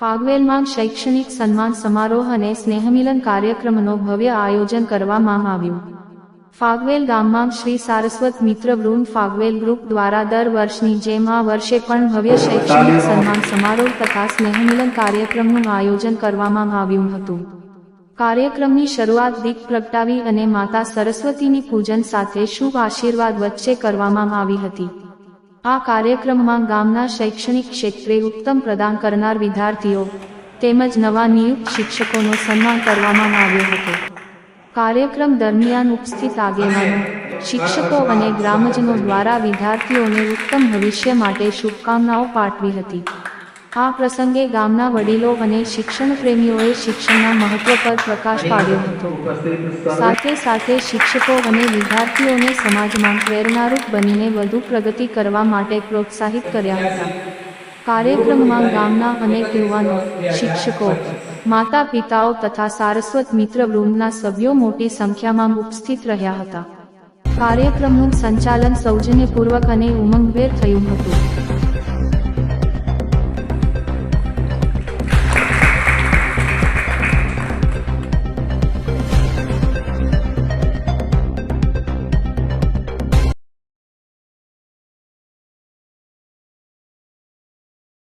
ફાગવેલમાં શૈક્ષણિક સન્માન સમારોહ અને સ્નેહમિલન કાર્યક્રમનો ભવ્ય આયોજન કરવામાં આવ્યું. ફાગવેલ ગામમાં શ્રી સારસ્વત મિત્ર વૃંદ ફાગવેલ ગ્રુપ દ્વારા દર વર્ષની જેમ આ વર્ષે પણ ભવ્ય શૈક્ષણિક સન્માન સમારોહ તથા સ્નેહમિલન કાર્યક્રમનું આયોજન કરવામાં આવ્યું હતું. કાર્યક્રમની શરૂઆત દીપ પ્રગટાવી અને માતા સરસ્વતીની પૂજન સાથે શુભ આશીર્વાદ વચ્ચે કરવામાં આવી હતી. આ કાર્યક્રમમાં ગામના શૈક્ષણિક ક્ષેત્રે ઉત્તમ પ્રદાન કરનાર વિદ્યાર્થીઓ તેમજ નવા નિયુક્ત શિક્ષકોનો સન્માન કરવામાં આવ્યો હતો. કાર્યક્રમ દરમિયાન ઉપસ્થિત આગેવાનો, શિક્ષકો અને ગ્રામજનો દ્વારા વિદ્યાર્થીઓને ઉત્તમ ભવિષ્ય માટે શુભકામનાઓ પાઠવી હતી. આ પ્રસંગે ગામના વડીલો અને શિક્ષણ પ્રેમીઓએ શિક્ષણના મહત્વ પર પ્રકાશ પાડ્યો હતો. સાથે સાથે શિક્ષકો અને વિદ્યાર્થીઓને સમાજમાં પ્રેરણારૂપ બનીને વધુ પ્રગતિ કરવા માટે પ્રોત્સાહિત કર્યા હતા. કાર્યક્રમમાં ગામના અનેક યુવાનો શિક્ષકો માતા પિતાઓ તથા સારસ્વત મિત્ર વૃંદના સભ્યો મોટી સંખ્યામાં ઉપસ્થિત રહ્યા હતા. કાર્યક્રમનું સંચાલન સૌજન્યપૂર્વક અને ઉમંગભેર થયું હતું.